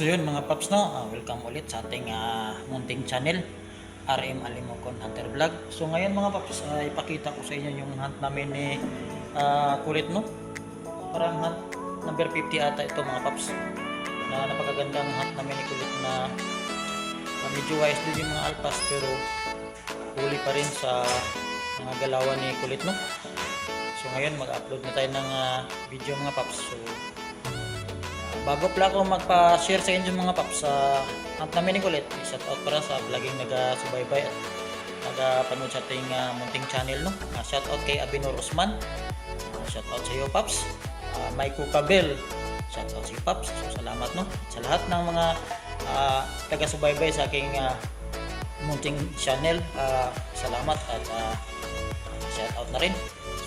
So yun mga paps no, Ah, welcome ulit sa ating ah, munting channel RM Alimokon Hunter Vlog. So ngayon mga paps, ah, ipakita ko sa inyo yung hunt namin ni ah, Kulit no. Parang hunt number 50 ata ito mga paps. Na napakagandang hunt namin ni Kulit na ah, medyo wise din yung mga alpas pero huli pa rin sa mga galawan ni Kulit no. So ngayon mag-upload na tayo ng ah, video mga paps. So Bago pala ako magpa-share sa inyo mga paps sa hunt namin ni Kulit, shout out para sa vlogging naga-subaybay at naga-panood sa ating ah, munting channel no. Uh, shout out kay Abinor Osman. Uh, shout out sa iyo paps. Uh, Maiko Kabel. Shout out sa iyo paps. So, salamat no. Sa lahat ng mga ah, taga-subaybay sa aking ah, munting channel, ah, salamat at ah, shout out na rin.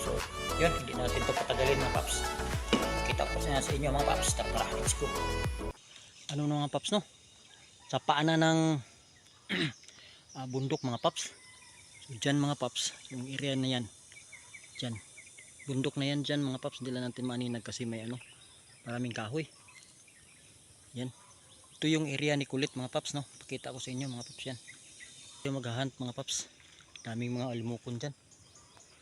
So, yun, hindi natin ito patagalin mga paps kita ko sa inyo mga paps tara let's go. Ano na mga paps no? Sa paanan ng ah, bundok mga paps. So dyan mga paps yung area na yan. Dyan. Bundok na yan dyan mga paps. Hindi lang natin maaninag kasi may ano maraming kahoy. Yan. Ito yung area ni kulit mga paps no? Pakita ko sa inyo mga paps yan. Ito maghahunt mga paps. Daming mga alimukon dyan.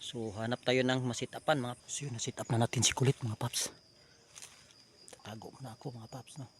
So hanap tayo ng masitapan mga paps. Yun, nasit up na natin si kulit mga paps. Tatago muna ako mga paps no.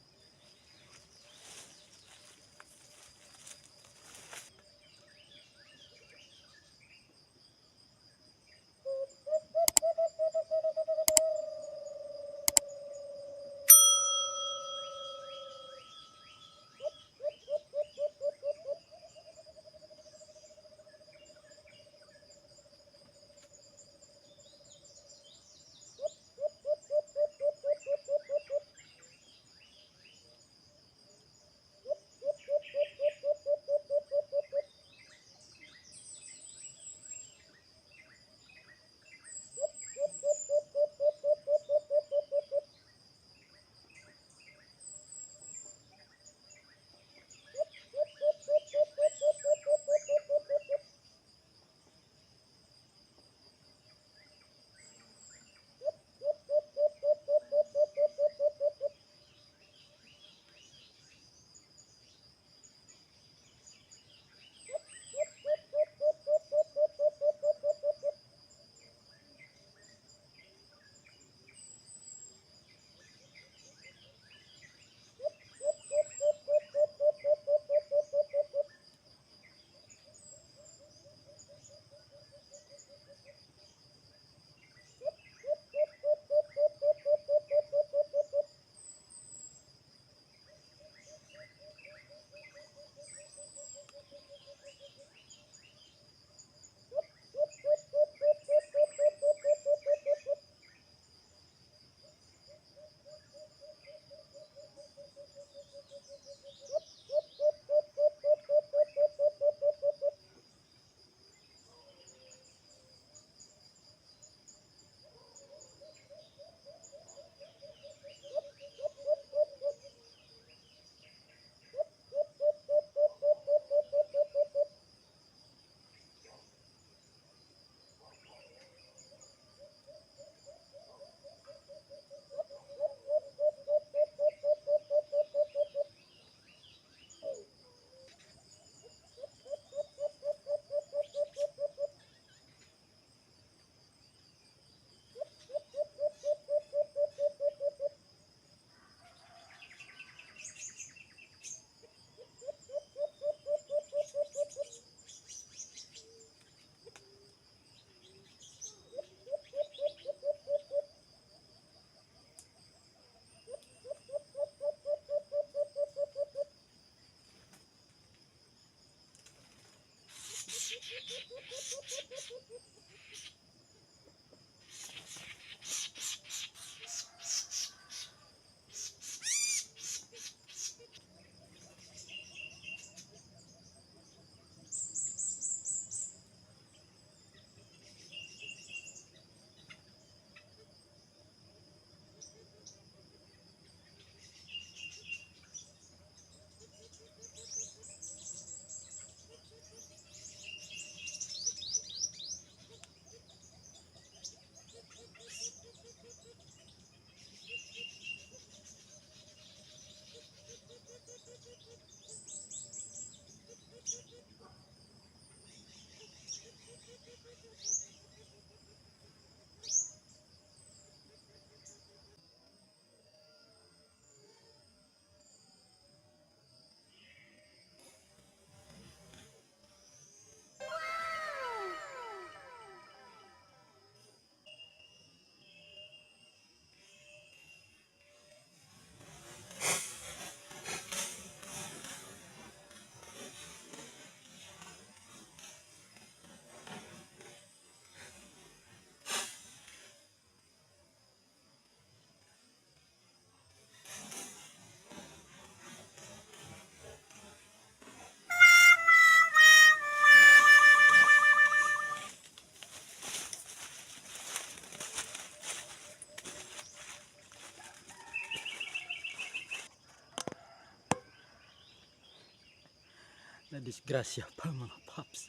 Disgrasya pa mga paps.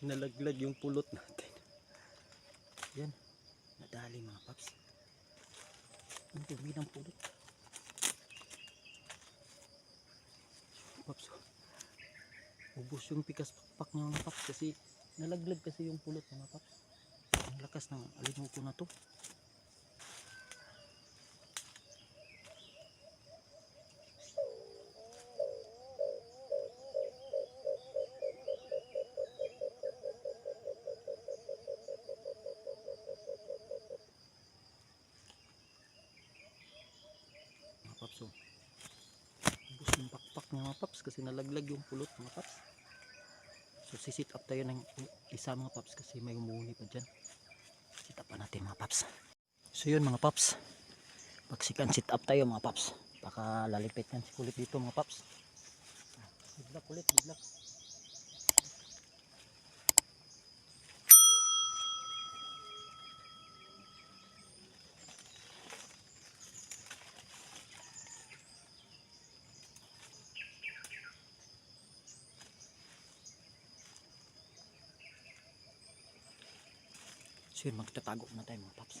Nalaglag yung pulot natin. Yan. Nadali mga paps. Ang dumi ng pulot. Paps. Ubus yung pikas pakpak niya mga paps kasi nalaglag kasi yung pulot mga paps. Ang lakas ng alimuko na to. Kasi nalaglag yung pulot mga paps. So sisit up tayo ng isa mga paps kasi may umuuni pa dyan. Sit up pa natin mga paps. So yun mga paps. Pagsikan sit up tayo mga paps. Baka lalipit yan si kulit dito mga paps. Bigla kulit, bigla. So yun, magtatago na tayo mga paps.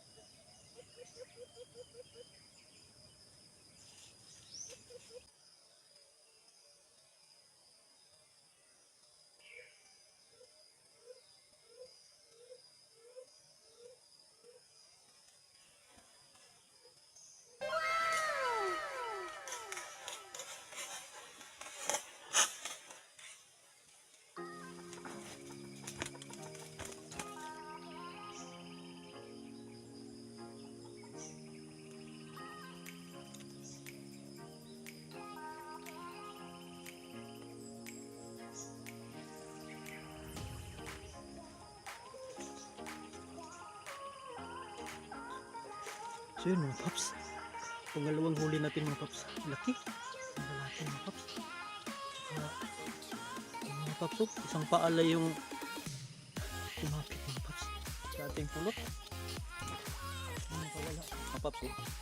So yun mga paps. Pangalawang huli natin mga paps. Laki. Ang lalaki mga paps. Yung mga paps oh. Isang paala yung kumapit mga paps. Sa ating pulot. Mga paps oh.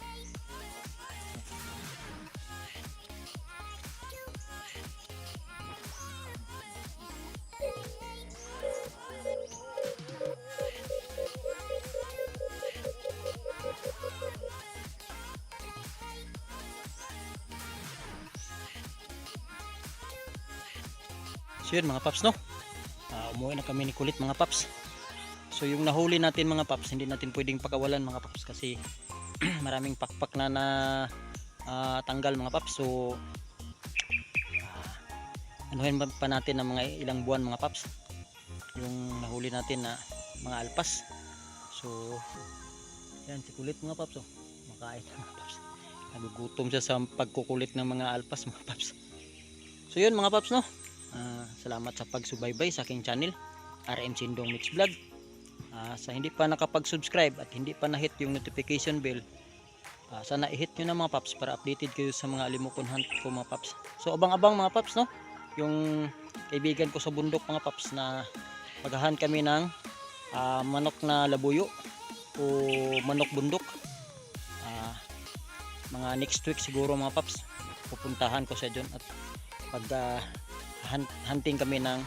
So yun mga paps no. Ah, umuwi na kami ni kulit mga paps. So yung nahuli natin mga paps, hindi natin pwedeng pakawalan mga paps kasi maraming pakpak na na ah, tanggal mga paps. So ah, anuhin pa natin ng mga ilang buwan mga paps. Yung nahuli natin na mga alpas. So yan si kulit mga paps oh. Makain mga paps. Nagugutom siya sa pagkukulit ng mga alpas mga paps. So yun mga paps no. Ah, salamat sa pagsubaybay sa aking channel RM Sindong Mix Vlog. Ah, sa hindi pa nakapag-subscribe at hindi pa na-hit yung notification bell ah, sana i-hit nyo na mga paps para updated kayo sa mga alimokon hunt ko mga paps. So abang-abang mga paps no? Yung kaibigan ko sa bundok mga paps na maghahan kami ng ah, manok na labuyo o manok bundok. Ah, mga next week siguro mga paps pupuntahan ko siya dyan at pag ah, hunt- hunting kami ng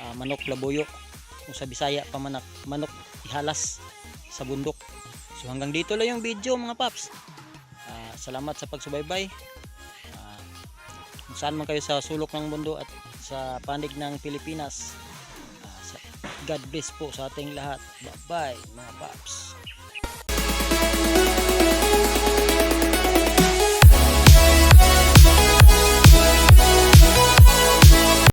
ah, manok labuyo kung sa Bisaya pamanak manok ihalas sa bundok. So hanggang dito lang yung video mga paps. Ah, salamat sa pagsubaybay. Ah, kung saan man kayo sa sulok ng mundo at sa panig ng Pilipinas. Sa- God bless po sa ating lahat. Bye bye mga paps